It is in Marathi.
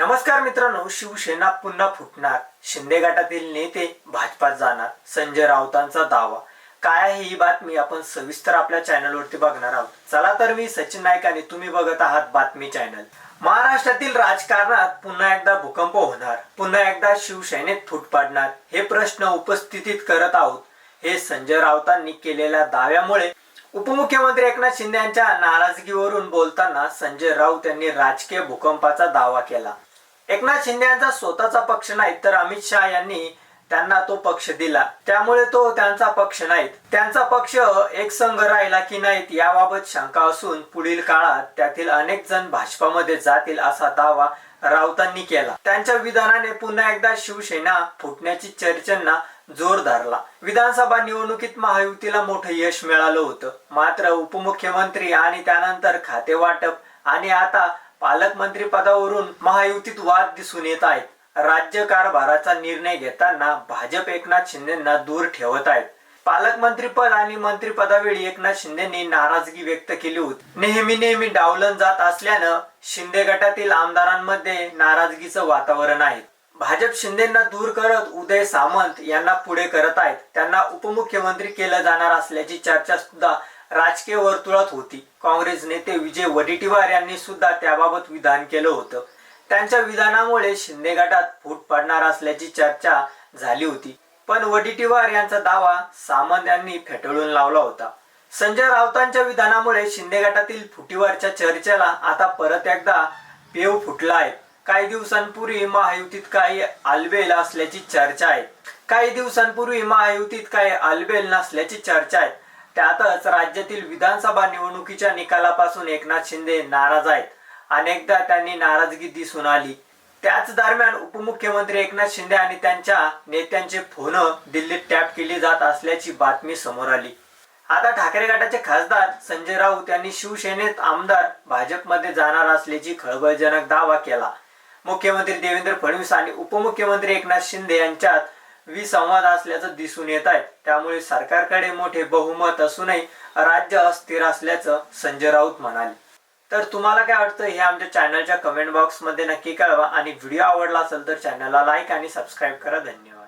नमस्कार मित्रांनो शिवसेना पुन्हा फुटणार. शिंदे गटातील नेते भाजपात जाणार. संजय राऊतांचा दावा. काय आहे ही बातमी आपण सविस्तर आपल्या चॅनलवरती बघणार आहोत. चला तर मी सचिन नाईक आणि तुम्ही बघत आहात बातमी चॅनल. महाराष्ट्रातील राजकारणात पुन्हा एकदा भूकंप होणार. पुन्हा एकदा शिवसेनेत फूट पाडणार. हे प्रश्न उपस्थितीत करत आहोत. हे संजय राऊतांनी केलेल्या दाव्यामुळे उपमुख्यमंत्री एकनाथ शिंदे यांच्या नाराजगीवरून बोलताना संजय राऊत यांनी राजकीय भूकंपाचा दावा केला. एकनाथ शिंदे यांचा स्वतःचा पक्ष नाही तर अमित शहा यांनी त्यांना तो पक्ष दिला. त्यामुळे तो त्यांचा पक्ष नाहीत. त्यांचा पक्ष एक संघ राहिला की नाहीत याबाबत शंका असून पुढील काळात त्यातील अनेक जण भाजपामध्ये जातील असा दावा राऊतांनी केला. त्यांच्या विधानाने पुन्हा एकदा शिवसेना फुटण्याची चर्चांना जोर धरला. विधानसभा निवडणुकीत महायुतीला मोठं यश मिळालं होतं. मात्र उपमुख्यमंत्री आणि त्यानंतर खाते वाटप आणि आता पालकमंत्री पदावरून महायुतीत वाद दिसून येत आहेत. राज्य कारभाराचा निर्णय घेताना भाजप एकनाथ शिंदेना दूर ठेवत आहेत. पालकमंत्री पद आणि मंत्रिपदावेळी एकनाथ शिंदेनी नाराजगी व्यक्त केली होती. नेहमी नेहमी डावलन जात असल्यानं शिंदे गटातील आमदारांमध्ये नाराजगीचं वातावरण आहे. भाजप शिंदेना दूर करत उदय सामंत यांना पुढे करत आहेत. त्यांना उपमुख्यमंत्री केलं जाणार असल्याची चर्चा सुद्धा राजकीय वर्तुळात होती. काँग्रेस नेते विजय वडेट्टीवार यांनी सुद्धा त्याबाबत विधान केलं होतं. त्यांच्या विधानामुळे शिंदे गटात फूट पडणार असल्याची चर्चा झाली होती. पण वडेट्टीवार यांचा दावा सामंत यांनी फेटाळून लावला होता. संजय राऊतांच्या विधानामुळे शिंदे गटातील फुटीवरच्या चर्चेला आता परत एकदा पेव फुटला आहे. काही दिवसांपूर्वी महायुतीत काही आलबेल असल्याची चर्चा आहे. काही दिवसांपूर्वी महायुतीत काही आलबेल नसल्याची चर्चा आहे. त्यातच राज्यातील विधानसभा निवडणुकीच्या निकालापासून एकनाथ शिंदे नाराज आहेत. अनेकदा त्यांनी नाराजगी दिसून आली. त्याच दरम्यान उपमुख्यमंत्री एकनाथ शिंदे आणि त्यांच्या नेत्यांचे फोन दिल्लीत टॅप केली जात असल्याची बातमी समोर आली. आता ठाकरे गटाचे खासदार संजय राऊत यांनी शिवसेनेत आमदार भाजपमध्ये जाणार असल्याची खळबळजनक दावा केला. मुख्यमंत्री देवेंद्र फडणवीस आणि उपमुख्यमंत्री एकनाथ शिंदे यांच्यात विसंवाद असल्याचं दिसून येत आहे. त्यामुळे सरकारकडे मोठे बहुमत असूनही राज्य अस्थिर असल्याचं संजय राऊत म्हणाले. तर तुम्हाला काय वाटतं? हे आमच्या चॅनलच्या कमेंट बॉक्समध्ये नक्की कळवा. आणि व्हिडिओ आवडला असेल तर चॅनलला लाईक आणि सबस्क्राईब करा. धन्यवाद.